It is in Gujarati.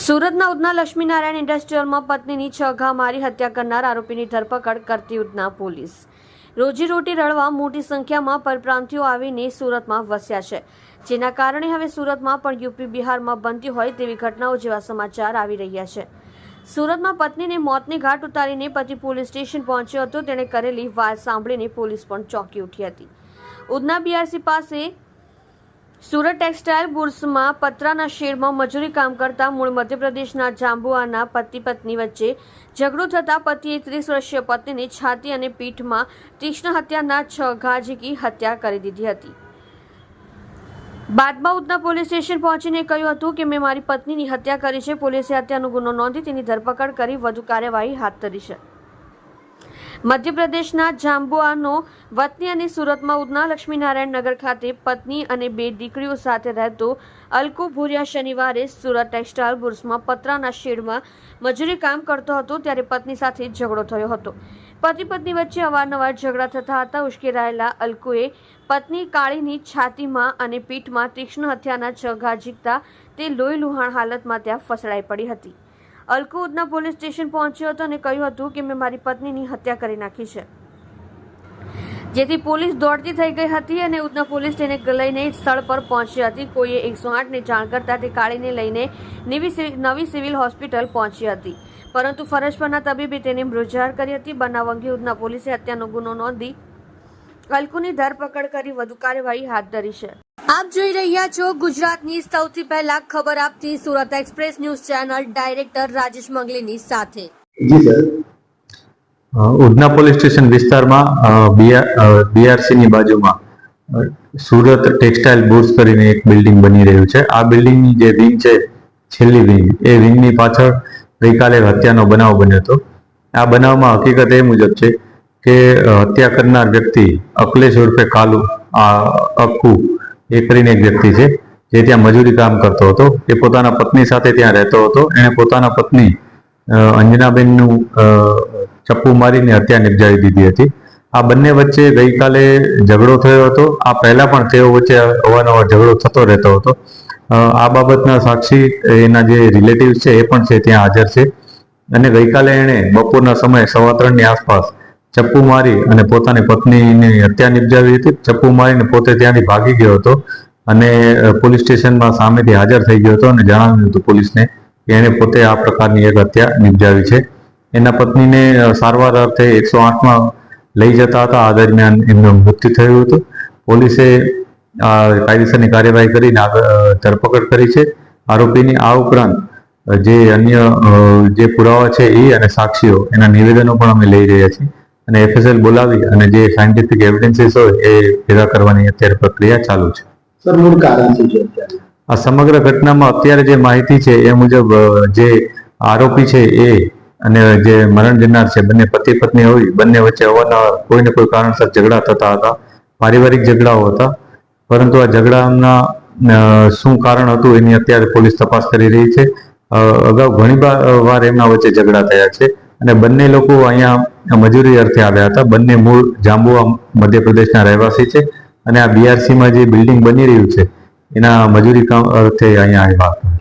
સુરતના ઉધના લક્ષ્મીનારાયણ ઇન્ડસ્ટ્રીયલમાં પત્નીની છ ઘા મારી હત્યા કરનાર આરોપીની ધરપકડ કરતી ઉધના પોલીસ. રોજીરોટી રળવા મોટી સંખ્યામાં પરપ્રાંતિઓ આવીને સુરતમાં વસ્યા છે. જેના કારણે હવે સુરતમાં પણ યુપી બિહારમાં બનતી હોય તેવી ઘટનાઓ જેવા સમાચાર આવી રહ્યા છે. સુરતમાં પત્નીને મોતની ઘાટ ઉતારીને પતિ પોલીસ સ્ટેશન પહોંચ્યો હતો. તેણે કરેલી વાત સાંભળીને પોલીસ પણ ચોંકી ઉઠી હતી. ઉધના બીઆરસી પાસે સુરત ટેક્સટાઇલ બુર્સમાં પતરાના શેડમાં મજૂરી કામ કરતા મૂળ મધ્યપ્રદેશના જાંબુઆના પતિ પત્ની વચ્ચે ઝઘડો થતાં પતિએ ત્રીસ વર્ષીય પત્નીની છાતી અને પીઠમાં તીક્ષ્ણ હત્યાના છ ઘા હત્યા કરી દીધી હતી. બાદમાં ઉધના પોલીસ સ્ટેશન પહોંચીને કહ્યું હતું કે, મેં મારી પત્નીની હત્યા કરી છે. પોલીસે હત્યાનો ગુનો નોંધી તેની ધરપકડ કરી, વધુ કાર્યવાહી હાથ ધરી છે. મધ્યપ્રદેશના જાંબુઆનો વતની અને સુરતમાં ઉધના લક્ષ્મીનારાયણ નગર ખાતે પત્ની અને બે દીકરીઓ સાથે રહેતો અલ્કો ભૂરિયા શનિવારે સુરત ટેક્સટાઇલ બુર્સમાં પતરાના શેડમાં મજૂરી કામ કરતો હતો ત્યારે પત્ની સાથે ઝઘડો થયો હતો. પતિ પત્ની વચ્ચે અવારનવાર ઝઘડા થતા હતા. ઉશ્કેરાયેલા અલ્કુએ પત્ની કાળીની છાતીમાં અને પીઠમાં તીક્ષ્ણ હથિયારના છ ઘા ઝીકતા તે લોહી લુહાણ હાલતમાં ત્યાં ફસડાઈ પડી હતી. અલ્કુ ઉધના પોલીસ સ્ટેશન પહોંચ્યો હતો અને કહ્યું હતું કે મેં મારી પત્નીની હત્યા કરી નાખી છે. જેથી પોલીસ દોડતી થઈ ગઈ હતી અને ઉધના પોલીસ તેને લઈને સ્થળ પર પહોંચી હતી. કોઈએ એકસો આઠને જાણ કરતા તે કાળીને લઈને નવી નવી સિવિલ હોસ્પિટલ પહોંચી હતી. પરંતુ ફરજ પરના તબીબે તેને મૃતજાહેર કરી હતી. બનાવ અંગે ઉધના પોલીસે હત્યાનો ગુનો નોંધી અલ્કુની ધરપકડ કરી વધુ કાર્યવાહી હાથ ધરી છે. આપ જોઈ રહ્યા છો ગુજરાતની સૌથી પહેલા ખબર આપતી Surat express news channel director Rajesh મંગલીની સાથે. જી સર. ઉધના પોલીસ સ્ટેશન વિસ્તારમાં બીઆરસીની બાજુમાં સુરત ટેક્સટાઇલ બુર્સ કરીને એક બિલ્ડિંગ બની રહ્યું છે. આ બિલ્ડિંગની જે વિંગ છે છેલ્લી વિંગ એ વિંગની પાછળ ગઈકાલે હત્યાનો બનાવ બન્યો હતો. આ બનાવમાં હકીકત એ મુજબ છે કે હત્યા કરનાર વ્યક્તિ અકલેશ ઉર્ફે કાલુ આ અક્કુ એ કરીને એક વ્યક્તિ છે, જે ત્યાં મજૂરી કામ કરતો હતો. એ પોતાના પત્ની સાથે ત્યાં રહેતો હતો. એણે પોતાના પત્ની અંજનાબેનનું ચપ્પુ મારીને હત્યા નિપજાવી દીધી હતી. આ બંને વચ્ચે ગઈકાલે ઝઘડો થયો હતો. આ પહેલા પણ તેઓ વચ્ચે અવારનવાર ઝઘડો થતો રહેતો હતો. આ બાબતના સાક્ષી, એના જે રિલેટિવ્સ છે, એ પણ છે, ત્યાં હાજર છે. અને ગઈકાલે એણે બપોરના સમયે સવા ત્રણની આસપાસ ચપ્પુ મારી અને પોતાની પત્નીની હત્યા નિપજાવી હતી. ચપ્પુ મારીને પોતે ત્યાંથી ભાગી ગયો હતો અને પોલીસ સ્ટેશનમાં સામેથી હાજર થઈ ગયો હતો અને જણાવ્યું હતું પોલીસને કે એણે પોતે આ પ્રકારની એક હત્યા નિપજાવી છે. એના પત્નીને સારવાર અર્થે એકસો આઠમાં લઈ જતા હતા. આ દરમિયાન એમનું મૃત્યુ થયું હતું. પોલીસે કાયદેસરની કાર્યવાહી કરીને ધરપકડ કરી છે. આરોપીની આ ઉપરાંત જે અન્ય જે પુરાવા છે એ અને સાક્ષીઓ એના નિવેદનો પણ અમે લઈ રહ્યા છીએ. અને એફએસએલ બોલાવી અને જે સાયન્ટિફિક એવિડન્સીસ હોય એ ભેગા કરવાની અત્યારે પ્રક્રિયા ચાલુ છે. સર મૂળ કારણ શું છે આ સમગ્ર ઘટનામાં અત્યારે જે માહિતી છે એ મુજબ જે આરોપી છે એ અને જે મરણ જનાર છે બંને પતિ પત્ની હોય બંને વચ્ચે અવારનવાર કોઈ ને કોઈ કારણસર ઝઘડા થતા હતા પારિવારિક ઝઘડાઓ હતા. પરંતુ આ ઝઘડાના શું કારણ હતું એની અત્યારે પોલીસ તપાસ કરી રહી છે. અગાઉ ઘણી વાર એમના વચ્ચે ઝઘડા થયા છે. અને બંને લોકો અહીંયા મજૂરી અર્થે આવ્યા હતા. બંને મૂળ જાંબુઆ મધ્યપ્રદેશના રહેવાસી છે અને આ બીઆરસીમાં જે બિલ્ડિંગ બની રહ્યું છે, એના મજૂરી કામ અર્થે અહીંયા આવ્યા હતા.